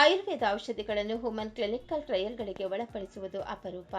ಆಯುರ್ವೇದ ಔಷಧಿಗಳನ್ನು human clinical ಟ್ರಯಲ್ಗಳಿಗೆ ಒಳಪಡಿಸುವುದು ಅಪರೂಪ.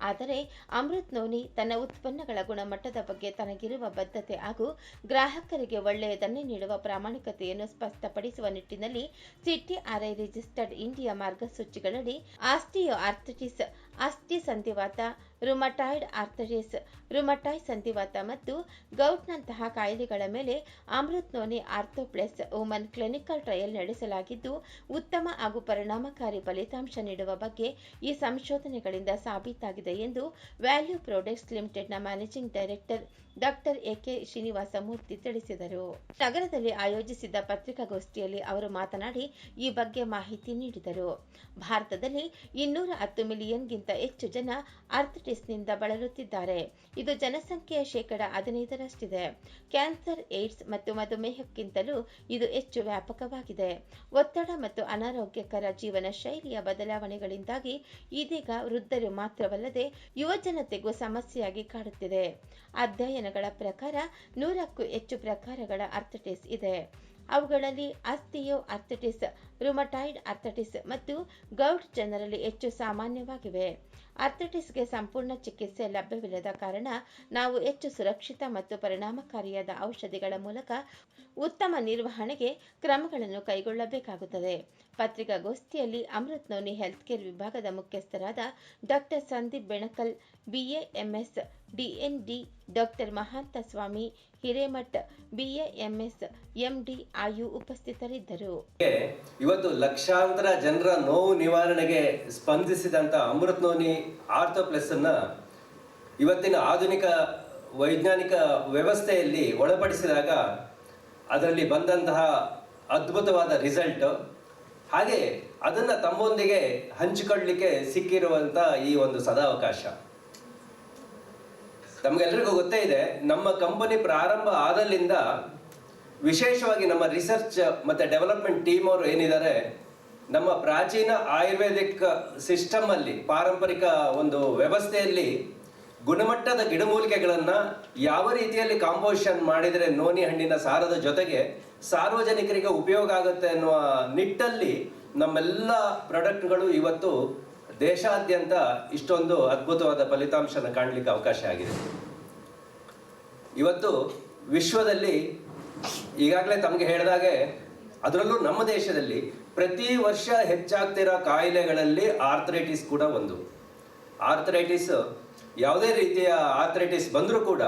ಆದರೆ ಅಮೃತ್ ನೋನಿ ತನ್ನ ಉತ್ಪನ್ನಗಳ ಗುಣಮಟ್ಟದ ಬಗ್ಗೆ ತನಗಿರುವ ಬದ್ಧತೆ ಹಾಗೂ ಗ್ರಾಹಕರಿಗೆ ಒಳ್ಳೆಯದನ್ನೇ ನೀಡುವ ಪ್ರಾಮಾಣಿಕತೆಯನ್ನು ಸ್ಪಷ್ಟಪಡಿಸುವ ನಿಟ್ಟಿನಲ್ಲಿ ಸಿಟಿಆರ್ಐ ರಿಜಿಸ್ಟರ್ಡ್ ಇಂಡಿಯಾ ಮಾರ್ಗಸೂಚಿಗಳಡಿ ಆಸ್ಟಿಯೋ ಆರ್ಥಿಟಿಸ್ ಅಸ್ಥಿ ಸಂಧಿವಾತ ರುಮಟಾಯ್ಡ್ ಆರ್ಥರಿಸ್ ರುಮಟಾಯ್ ಸಂಧಿವಾತ ಮತ್ತು ಗೌಟ್ನಂತಹ ಕಾಯಿಲೆಗಳ ಮೇಲೆ Amrit noni ortho plus Oman clinical trial ನಡೆಸಲಾಗಿದ್ದು, ಉತ್ತಮ ಹಾಗೂ ಪರಿಣಾಮಕಾರಿ ಫಲಿತಾಂಶ ನೀಡುವ ಬಗ್ಗೆ ಈ ಸಂಶೋಧನೆಗಳಿಂದ ಸಾಬೀತಾಗಿದೆ ಎಂದು ವ್ಯಾಲ್ಯೂ ಪ್ರಾಡಕ್ಟ್ಸ್ ಲಿಮಿಟೆಡ್ನ managing director doctor AK Srinivasa Murthy ತಿಳಿಸಿದರು. ನಗರದಲ್ಲಿ ಆಯೋಜಿಸಿದ್ದ ಪತ್ರಿಕಾಗೋಷ್ಠಿಯಲ್ಲಿ ಅವರು ಮಾತನಾಡಿ ಈ ಬಗ್ಗೆ ಮಾಹಿತಿ ನೀಡಿದರು. ಭಾರತದಲ್ಲಿ ಇನ್ನೂರ ಹತ್ತು ಮಿಲಿಯನ್ಗಿಂತ ಹೆಚ್ಚು ಜನ ಆರ್ಥಿಟಿಸ್ನಿಂದ ಬಳಲುತ್ತಿದ್ದಾರೆ. ಇದು ಜನಸಂಖ್ಯೆಯ ಶೇಕಡ ಹದಿನೈದರಷ್ಟಿದೆ. ಕ್ಯಾನ್ಸರ್, ಏಡ್ಸ್ ಮತ್ತು ಮಧುಮೇಹಕ್ಕಿಂತಲೂ ಇದು ಹೆಚ್ಚು ವ್ಯಾಪಕವಾಗಿದೆ. ಒತ್ತಡ ಮತ್ತು ಅನಾರೋಗ್ಯಕರ ಜೀವನ ಶೈಲಿಯ ಬದಲಾವಣೆಗಳಿಂದಾಗಿ ಇದೀಗ ವೃದ್ಧರು ಮಾತ್ರವಲ್ಲದೆ ಯುವಜನತೆಗೂ ಸಮಸ್ಯೆಯಾಗಿ ಕಾಡುತ್ತಿದೆ. ಅಧ್ಯಯನಗಳ ಪ್ರಕಾರ ನೂರಕ್ಕೂ ಹೆಚ್ಚು ಪ್ರಕಾರಗಳ ಅರ್ಥಟಿಸ್ ಇದೆ. ಅವುಗಳಲ್ಲಿ ಅಸ್ಥಿಯೋ ಅರ್ಥಟಿಸ್ ರುಮಟಾಯ್ಡ್ ಅರ್ಥಟಿಸ್ ಮತ್ತು ಗೌಟ್ ಜನರಲ್ಲಿ ಹೆಚ್ಚು ಸಾಮಾನ್ಯವಾಗಿವೆ. ಅರ್ಥಟಿಸ್ಗೆ ಸಂಪೂರ್ಣ ಚಿಕಿತ್ಸೆ ಲಭ್ಯವಿಲ್ಲದ ಕಾರಣ ನಾವು ಹೆಚ್ಚು ಸುರಕ್ಷಿತ ಮತ್ತು ಪರಿಣಾಮಕಾರಿಯಾದ ಔಷಧಿಗಳ ಮೂಲಕ ಉತ್ತಮ ನಿರ್ವಹಣೆಗೆ ಕ್ರಮಗಳನ್ನು ಕೈಗೊಳ್ಳಬೇಕಾಗುತ್ತದೆ. ಪತ್ರಿಕಾಗೋಷ್ಠಿಯಲ್ಲಿ ಅಮೃತ್ ನೋನಿ ಹೆಲ್ತ್ ಕೇರ್ ವಿಭಾಗದ ಮುಖ್ಯಸ್ಥರಾದ doctor Sandeep Benakal BAMS DND doctor Mahantha Swamy Hiremath BAMS MD Ayu ಉಪಸ್ಥಿತರಿದ್ದರು. ಇವತ್ತು ಲಕ್ಷಾಂತರ ಜನರ ನೋವು ನಿವಾರಣೆಗೆ ಸ್ಪಂದಿಸಿದಂಥ ಅಮೃತ್ ನೋನಿ ಆರ್ಥೋಪ್ಲೆಸ್ ಅನ್ನ ಇವತ್ತಿನ ಆಧುನಿಕ ವೈಜ್ಞಾನಿಕ ವ್ಯವಸ್ಥೆಯಲ್ಲಿ ಒಳಪಡಿಸಿದಾಗ ಅದರಲ್ಲಿ ಬಂದಂತಹ ಅದ್ಭುತವಾದ ರಿಸಲ್ಟ್, ಹಾಗೆ ಅದನ್ನು ತಮ್ಮೊಂದಿಗೆ ಹಂಚಿಕೊಳ್ಳಲಿಕ್ಕೆ ಸಿಕ್ಕಿರುವಂತ ಈ ಒಂದು ಸದಾವಕಾಶ. ತಮಗೆಲ್ಲರಿಗೂ ಗೊತ್ತೇ ಇದೆ, ನಮ್ಮ ಕಂಪನಿ ಪ್ರಾರಂಭ ಆದಲ್ಲಿಂದ ವಿಶೇಷವಾಗಿ ನಮ್ಮ ರಿಸರ್ಚ್ ಮತ್ತೆ ಡೆವಲಪ್ಮೆಂಟ್ ಟೀಮ್ ಅವರು ಏನಿದ್ದಾರೆ, ನಮ್ಮ ಪ್ರಾಚೀನ ಆಯುರ್ವೇದಿಕ್ ಸಿಸ್ಟಮ್ ಅಲ್ಲಿ, ಪಾರಂಪರಿಕ ಒಂದು ವ್ಯವಸ್ಥೆಯಲ್ಲಿ ಗುಣಮಟ್ಟದ ಗಿಡಮೂಲಿಕೆಗಳನ್ನ ಯಾವ ರೀತಿಯಲ್ಲಿ ಕಾಂಪೋಸಿಷನ್ ಮಾಡಿದರೆ ನೋನಿ ಹಣ್ಣಿನ ಸಾರದ ಜೊತೆಗೆ ಸಾರ್ವಜನಿಕರಿಗೆ ಉಪಯೋಗ ಆಗುತ್ತೆ ಅನ್ನುವ ನಿಟ್ಟಲ್ಲಿ ನಮ್ಮೆಲ್ಲ ಪ್ರಾಡಕ್ಟ್ಗಳು ಇವತ್ತು ದೇಶಾದ್ಯಂತ ಇಷ್ಟೊಂದು ಅದ್ಭುತವಾದ ಫಲಿತಾಂಶನ ಕಾಣಲಿಕ್ಕೆ ಅವಕಾಶ ಆಗಿದೆ. ಇವತ್ತು ವಿಶ್ವದಲ್ಲಿ ಈಗಾಗಲೇ ತಮಗೆ ಹೇಳಿದಾಗೆ ಅದರಲ್ಲೂ ನಮ್ಮ ದೇಶದಲ್ಲಿ ಪ್ರತಿ ವರ್ಷ ಹೆಚ್ಚಾಗ್ತಿರೋ ಕಾಯಿಲೆಗಳಲ್ಲಿ ಆರ್ಥರೈಟಿಸ್ ಕೂಡ ಒಂದು. ಆರ್ಥರೈಟಿಸ್ ಯಾವುದೇ ರೀತಿಯ ಆರ್ಥರೈಟಿಸ್ ಬಂದರೂ ಕೂಡ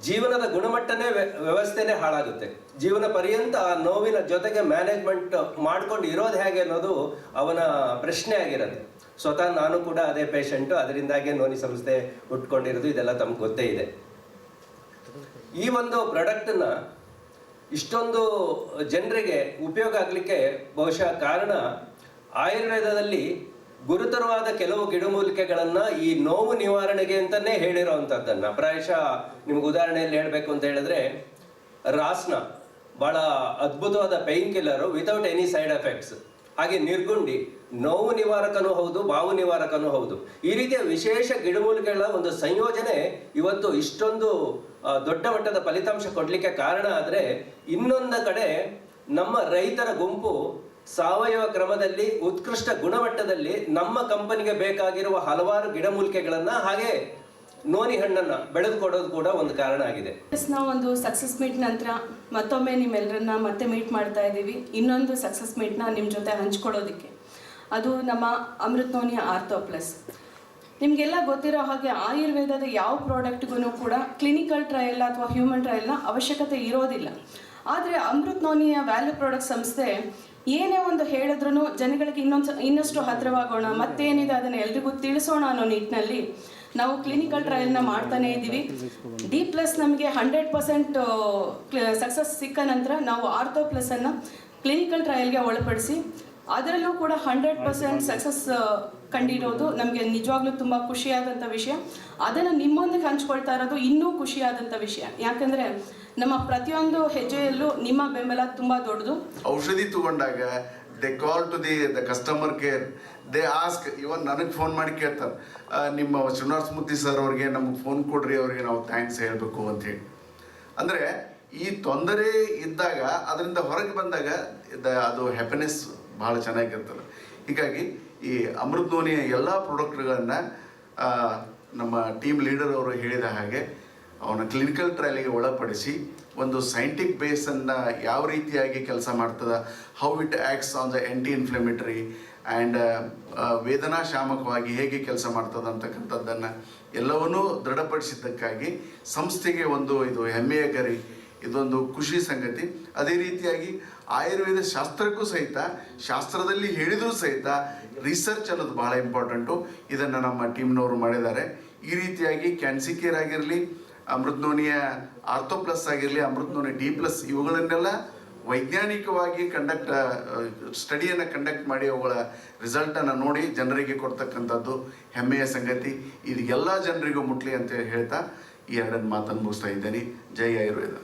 ಜೀವನದ ಗುಣಮಟ್ಟನೇ ವ್ಯ- ವ್ಯವಸ್ಥೆನೇ ಹಾಳಾಗುತ್ತೆ. ಜೀವನ ಪರ್ಯಂತ ಆ ನೋವಿನ ಜೊತೆಗೆ ಮ್ಯಾನೇಜ್ಮೆಂಟ್ ಮಾಡ್ಕೊಂಡು ಇರೋದು ಹೇಗೆ ಅನ್ನೋದು ಅವನ ಪ್ರಶ್ನೆ ಆಗಿರುತ್ತೆ ಸ್ವತಃ ನಾನು ಕೂಡ ಅದೇ ಪೇಷಂಟು ಅದರಿಂದಾಗೆ ನೋನಿ ಸಂಸ್ಥೆ ಉಟ್ಕೊಂಡಿರೋದು, ಇದೆಲ್ಲ ತಮ್ಗೆ ಗೊತ್ತೇ ಇದೆ. ಈ ಒಂದು ಪ್ರಾಡಕ್ಟನ್ನು ಇಷ್ಟೊಂದು ಜನರಿಗೆ ಉಪಯೋಗ ಆಗಲಿಕ್ಕೆ ಬಹುಶಃ ಕಾರಣ ಆಯುರ್ವೇದದಲ್ಲಿ ಗುರುತರವಾದ ಕೆಲವು ಗಿಡಮೂಲಿಕೆಗಳನ್ನು ಈ ನೋವು ನಿವಾರಣೆಗೆ ಅಂತಾನೆ ಹೇಳಿರೋವಂಥದ್ದನ್ನ. ಪ್ರಾಯಶಃ ನಿಮ್ಗೆ ಉದಾಹರಣೆಯಲ್ಲಿ ಹೇಳಬೇಕು ಅಂತ ಹೇಳಿದ್ರೆ, ರಾಸ್ನ ಬಹಳ ಅದ್ಭುತವಾದ painkiller without any side effects ಹಾಗೆ ನಿರ್ಗುಂಡಿ ನೋವು ನಿವಾರಕನೂ ಹೌದು, ಬಾವು ನಿವಾರಕನೂ ಹೌದು. ಈ ರೀತಿಯ ವಿಶೇಷ ಗಿಡಮೂಲಿಕೆಗಳ ಒಂದು ಸಂಯೋಜನೆ ಇವತ್ತು ಇಷ್ಟೊಂದು ದೊಡ್ಡ ಮಟ್ಟದ ಫಲಿತಾಂಶ ಕೊಡಲಿಕ್ಕೆ ಕಾರಣ ಆದ್ರೆ ಇನ್ನೊಂದು ಕಡೆ ನಮ್ಮ ರೈತರ ಗುಂಪು ಸಾವಯವ ಕ್ರಮದಲ್ಲಿ, ಉತ್ಕೃಷ್ಟ ಗುಣಮಟ್ಟದಲ್ಲಿ ನಮ್ಮ ಕಂಪನಿಗೆ ಬೇಕಾಗಿರುವ ಹಲವಾರು ಗಿಡಮೂಲಿಕೆಗಳನ್ನ ಹಾಗೆ ನೋನಿ ಹಣ್ಣನ್ನ ಬೆಳೆದುಕೊಡೋದು ಕೂಡ ಒಂದು ಕಾರಣ ಆಗಿದೆ. ನಾವು ಒಂದು ಸಕ್ಸಸ್ ಮೀಟ್ ನಂತರ ಮತ್ತೊಮ್ಮೆ ನಿಮ್ಮೆಲ್ಲರನ್ನ ಮತ್ತೆ ಮೀಟ್ ಮಾಡ್ತಾ ಇದ್ದೀವಿ. ಇನ್ನೊಂದು ಸಕ್ಸಸ್ ಮೀಟ್ನ ನಿಮ್ಮ ಜೊತೆ ಹಂಚ್ಕೊಳ್ಳೋದಕ್ಕೆ. ಅದು ನಮ್ಮ ಅಮೃತ್ ನೋನಿ ಆರ್ಥೋ ಪ್ಲಸ್. ನಿಮಗೆಲ್ಲ ಗೊತ್ತಿರೋ ಹಾಗೆ ಆಯುರ್ವೇದದ ಯಾವ ಪ್ರಾಡಕ್ಟ್ಗೂ ಕೂಡ ಕ್ಲಿನಿಕಲ್ ಟ್ರಯಲ್ ಅಥವಾ ಹ್ಯೂಮನ್ ಟ್ರಯಲ್ನ ಅವಶ್ಯಕತೆ ಇರೋದಿಲ್ಲ. ಆದರೆ ಅಮೃತ್ ನೋನಿಯ ವ್ಯಾಲ್ಯೂ ಪ್ರಾಡಕ್ಟ್ ಸಂಸ್ಥೆ ಏನೇ ಒಂದು ಹೇಳಿದ್ರು ಜನಗಳಿಗೆ ಇನ್ನೊಂದು ಇನ್ನಷ್ಟು ಹತ್ತಿರವಾಗೋಣ, ಮತ್ತೇನಿದೆ ಅದನ್ನು ಎಲ್ರಿಗೂ ತಿಳಿಸೋಣ ಅನ್ನೋ ನಿಟ್ಟಿನಲ್ಲಿ ನಾವು ಕ್ಲಿನಿಕಲ್ ಟ್ರಯಲ್ನ ಮಾಡ್ತಾನೆ ಇದ್ದೀವಿ. ಡಿ ಪ್ಲಸ್ ನಮಗೆ ಹಂಡ್ರೆಡ್ ಪರ್ಸೆಂಟ್ ಸಕ್ಸಸ್ ಸಿಕ್ಕ ನಂತರ ನಾವು ಆರ್ಥೋ ಪ್ಲಸ್ಸನ್ನು ಕ್ಲಿನಿಕಲ್ ಟ್ರಯಲ್ಗೆ ಒಳಪಡಿಸಿ ಅದರಲ್ಲೂ ಕೂಡ ಹಂಡ್ರೆಡ್ ಪರ್ಸೆಂಟ್ ಸಕ್ಸಸ್ ಕಂಡಿರೋದು ನಮಗೆ ನಿಜವಾಗ್ಲೂ ತುಂಬ ಖುಷಿಯಾದಂಥ ವಿಷಯ. ಅದನ್ನು ನಿಮ್ಮೊಂದಿಗೆ ಹಂಚ್ಕೊಳ್ತಾ ಇರೋದು ಇನ್ನೂ ಖುಷಿಯಾದಂಥ ವಿಷಯ. ಯಾಕಂದರೆ ನಮ್ಮ ಪ್ರತಿಯೊಂದು ಹೆಜ್ಜೆಯಲ್ಲೂ ನಿಮ್ಮ ಬೆಂಬಲ ತುಂಬ ದೊಡ್ಡದು. ಔಷಧಿ ತಗೊಂಡಾಗ they call to the the customer care they ask even ನನಗೆ ಫೋನ್ ಮಾಡಿ ಕೇಳ್ತಾರೆ ನಿಮ್ಮ ಶ್ರೀನಿವಾಸ ಮೂರ್ತಿ ಸರ್ ಅವ್ರಿಗೆ ನಮಗೆ ಫೋನ್ ಕೊಡ್ರಿ ಅವ್ರಿಗೆ ನಾವು ಥ್ಯಾಂಕ್ಸ್ ಹೇಳಬೇಕು ಅಂತ ಹೇಳಿ. ಅಂದರೆ ಈ ತೊಂದರೆ ಇದ್ದಾಗ, ಅದರಿಂದ ಹೊರಗೆ ಬಂದಾಗ ಅದು ಹ್ಯಾಪಿನೆಸ್ ಭಾಳ ಚೆನ್ನಾಗಿರ್ತದೆ. ಹೀಗಾಗಿ ಈ ಅಮೃತ ಧ್ವನಿಯ ಎಲ್ಲ ಪ್ರಾಡಕ್ಟ್ಗಳನ್ನು ನಮ್ಮ ಟೀಮ್ ಲೀಡರ್ ಅವರು ಹೇಳಿದ ಹಾಗೆ ಅವನ ಕ್ಲಿನಿಕಲ್ ಟ್ರಯಲಿಗೆ ಒಳಪಡಿಸಿ ಒಂದು ಸೈಂಟಿಫಿಕ್ ಬೇಸನ್ನು ಯಾವ ರೀತಿಯಾಗಿ ಕೆಲಸ ಮಾಡ್ತದೆ how it acts on the anti inflammatory and Vedana ಶಾಮಕವಾಗಿ ಹೇಗೆ ಕೆಲಸ ಮಾಡ್ತದೆ ಅಂತಕ್ಕಂಥದ್ದನ್ನು ಎಲ್ಲವನ್ನೂ ದೃಢಪಡಿಸಿದ್ದಕ್ಕಾಗಿ ಸಂಸ್ಥೆಗೆ ಒಂದು ಇದು ಹೆಮ್ಮೆಯ ಗರಿ. ಇದೊಂದು ಖುಷಿ ಸಂಗತಿ. ಅದೇ ರೀತಿಯಾಗಿ ಆಯುರ್ವೇದ ಶಾಸ್ತ್ರಕ್ಕೂ ಸಹಿತ, ಶಾಸ್ತ್ರದಲ್ಲಿ ಹೇಳಿದರೂ ಸಹಿತ ರಿಸರ್ಚ್ ಅನ್ನೋದು ಬಹಳ ಇಂಪಾರ್ಟೆಂಟು ಇದನ್ನು ನಮ್ಮ ಟೀಮ್ನವರು ಮಾಡಿದ್ದಾರೆ. ಈ ರೀತಿಯಾಗಿ ಕ್ಯಾನ್ಸಿಕೇರ್ ಆಗಿರಲಿ ಅಮೃತನೋನಿಯ ಆರ್ಥೋ ಪ್ಲಸ್ ಆಗಿರಲಿ ಅಮೃತನೋನಿ ಡಿ ಪ್ಲಸ್ ಇವುಗಳನ್ನೆಲ್ಲ ವೈಜ್ಞಾನಿಕವಾಗಿ ಕಂಡಕ್ಟ್ ಸ್ಟಡಿಯನ್ನು ಕಂಡಕ್ಟ್ ಮಾಡಿ ಅವುಗಳ ರಿಸಲ್ಟನ್ನು ನೋಡಿ ಜನರಿಗೆ ಕೊಡ್ತಕ್ಕಂಥದ್ದು ಹೆಮ್ಮೆಯ ಸಂಗತಿ. ಇದು ಎಲ್ಲ ಜನರಿಗೂ ಮುಟ್ಲಿ ಅಂತ ಹೇಳ್ತಾ ಈ ಎರಡನ್ನು ಮಾತನ್ನು ಮುಗಿಸ್ತಾ ಇದ್ದೇನೆ. ಜೈ ಆಯುರ್ವೇದ.